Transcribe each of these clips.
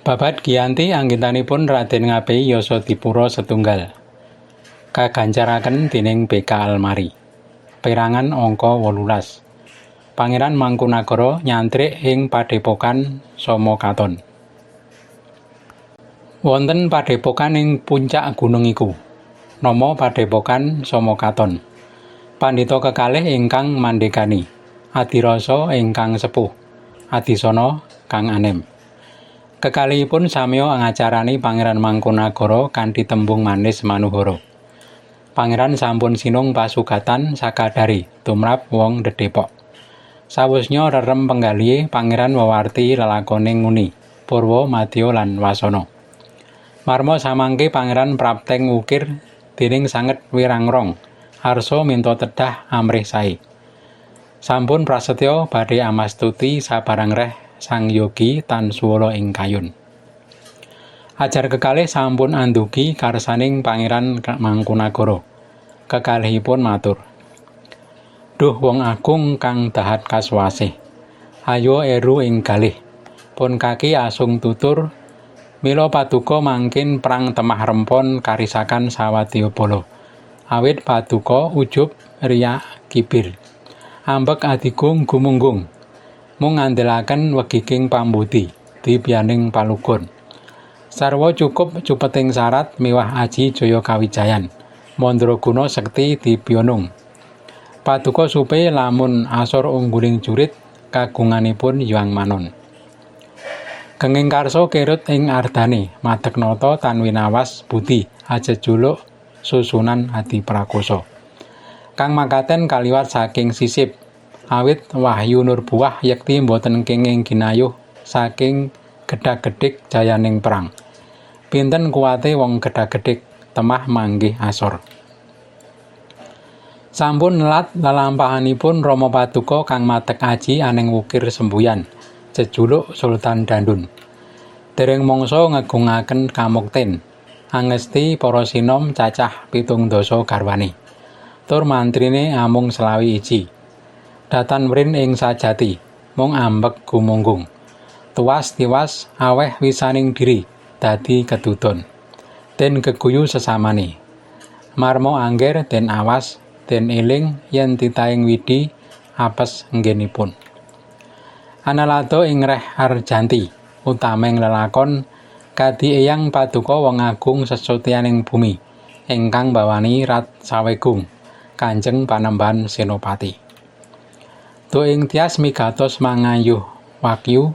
Babat Giyanti anggentanipun Raden Ngabehi Yasa Dipura setunggal. Kagancaraken dening BK Almari. Perangan angka 18. Pangeran Mangkunagara nyantrik ing Padepokan Soma Katon. Wonten padepokan ing puncak gunung iku. Nama Padepokan Soma Katon. Pandhita kekalih ingkang mandekani. Adirasa ingkang sepuh. Adisana kang anem. Kekalihipun samya ngacarani Pangeran Mangkunagara kanthi tembung manis manuhara. Pangeran sampun sinung pasugatan sakadari tumrap wong Dedepok. Sawusnya rerem penggalihe Pangeran wewarti lelakoning nguni, Purwa, Madya lan Wasana. Marma samangke Pangeran prapteng ukir dening sanget wirangrong, arsa minta tedah amrih sae. Sampun prasetyo badhe amastuti sabarang reh Sang Yogi tan suwala ing kayun. Ajar kekalih sampun andugi karsaning Pangeran Mangkunagara. Kekalihipun matur. Duh wong agung kang dahat kaswasih. Ayo eru ing galih. Pun kaki asung tutur Mila paduka mangkin perang temah rempon karisakan Sawadyabala. Awit paduka ujub riya kibir. Ambek adigung gumunggung. Mung ngandelaken pambuti dibiyaning palugon. Sarwa cukup cupeting syarat miwah aji jaya kawijayan. Mandraguna sekti dibiyonung. Paduka supe lamun asor ungguling jurit kagunganipun Yuang Manon. Kenging karsa kerut ing ardane madeg nata tan winawas budi ajejuluk susunan adi prakoso. Kang makaten kaliwat saking sisip awit wahyu nur buah yekti boten kenging ginayuh saking gedhag-gedhik jayaning perang. Pinten kuwate wong gedhag-gedhik temah manggih asor. Sampun nelat lelampahanipun Rama Paduka kang matek aji aning wukir sembuyan, jejuluk Sultan Dandun. Dereng mangsa ngegungaken kamukten, angesti para sinom cacah pitung dasa garwane. Tur mantrine amung selawi iji. Datan mrin ing sajati. Mung ambek gumunggung. Tuwas tiwas aweh wisaning diri dadi kedudon den keguyu sesamane marmo angger den awas den eling yen titaing widi apes nggenipun. Analado ing reh arjanti utameng lelakon kadi eyang paduka wong agung sesutianing bumi ingkang bawani rat sawegung kanjeng panemban senopati Tu ing tias migatos mangayuh wakyu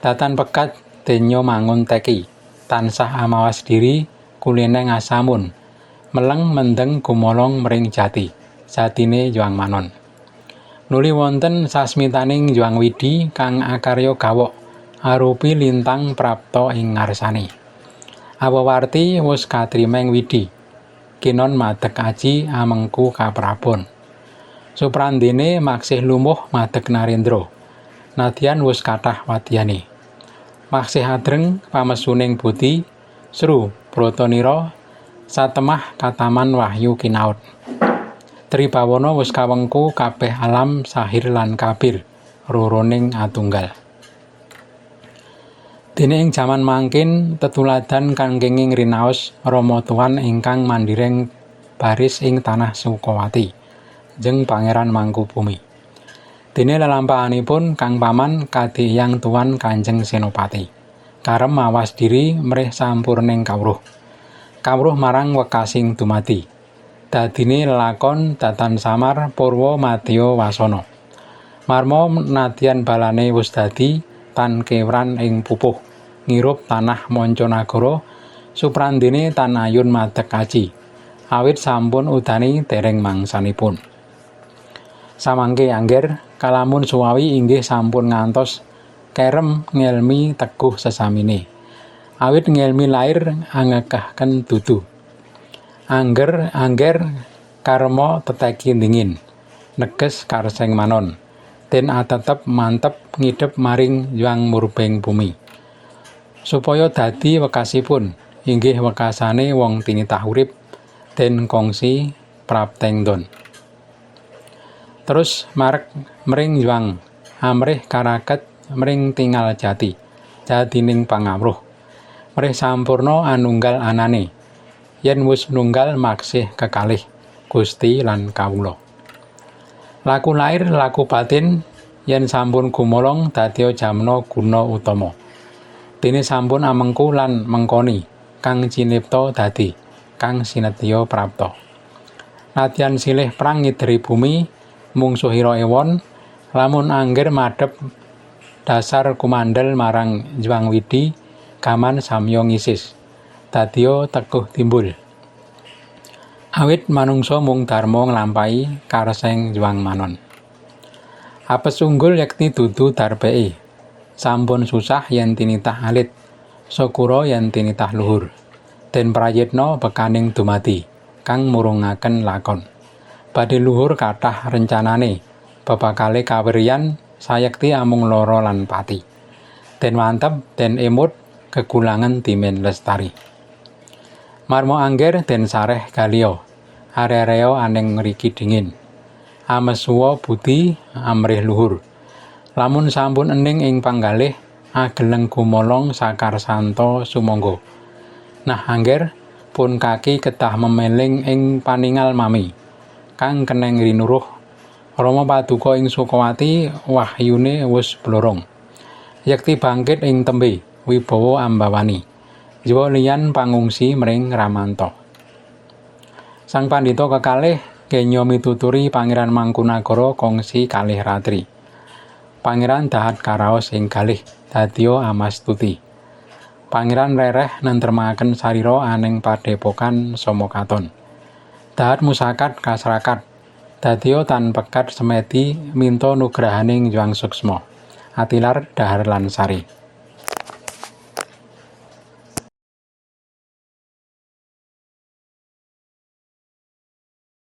datan pekat denyo mangun teki tansah amawas diri kulene ngasamun meleng mendeng gumolong mering jati jatine juang manon. Nuli wonten sasmitaning juang widi kang akarya gawok arupi lintang prapto ing ngarsane awawarti wus katrimeng widi kinon madeg aji amengku kaprabon Suprandene maksih lumuh madeg Narendra. Nadyan wis kathah wadyane. Maksih adreng pamesuning budi seru Pratanira satemah kataman wahyu kinaut. Tribawana wis kawengku kabeh alam sahir lan kabir roroning atunggal. Dene ing jaman mangkin tetuladan kang kenging rinaos Rama Tuhan ingkang mandireng baris ing tanah Sukawati. Jeng Pangeran Mangkubumi. Dene lelampahanipun Kang Paman kadhiyang tuan Kanjeng Senopati. Karem mawas diri mrih sampurning kawruh. Kawruh marang wekasing dumati. Dadine lelakon datan samar Purwa Madya Wasana. Marmo nadyan balane wis dadi tan kewran ing pupuh ngirup tanah suprandene tan ayun madeg aji. Awit sampun udani dereng mangsanipun. Samangke angger kalamun suwawi inggih sampun ngantos kerem ngelmi teguh sesamine awit ngelmi lair angekahken dudu. Angger angger karma teteki dingin neges karseng manon. Den atetep mantep ngidep maring yang murbeng bumi. Supaya dadi wekasipun inggih wekasane wong tinitah urip den kongsi prapteng don terus marek mring juang amrih karaket mring tinggal jati jatining pangawruh. Mrih sampurna anunggal anane yen wis nunggal maksih kekalih Gusti lan kawula. Laku lair laku batin yen sampun gumolong dadi jamna guna utama. Dene sampun amengku lan mengkoni kang cinipta dadi kang sinetya prapta. Latihan silih ngideri bumi mungsuhira ewon lamun angger madhep dasar kumandel marang Jwang Widi gaman samya ngisis dadiya teguh timbul. Awit manungsa mung dharma nglampahi karseng Jwang Manon. Apes unggul yekti dudu darbeke sampun susah yen tinitah alit syukura yen tinitah luhur den prayitna bekaning dumati kang murungaken lakon badhe luhur kathah rencanane babakale kawiryan sayekti amung loro lan pati den mantep den emut kegulangan timen lestari. Marmo angger den sareh galio, are-areo aneng ngeriki dingin. Amesuwa budi amrih luhur. Lamun sampun ening ing panggalih, ageleng gumolong sakar santo sumonggo. Nah angger pun kaki ketah memeling ing paningal mami. Kang keneng rinuruh, Rama paduka ing Sukawati wahyune wis blorong. Yekti bangkit ing tembe, Wibowo Ambawani. Jiwa liyan pangungsi mring Ramanto. Sang pandhita kekalih kenya mituturi Pangeran Mangkunagara kongsi kalih ratri. Pangeran dahat karaos ing kalih dadiya amastuti. Pangeran rereh nentremaken sarira aning padepokan Somokaton. Dahat musakat kasrakat. Dadiya tan pekat semedi minta nugrahaning Juang Suksma. Atilar dahar lan sari.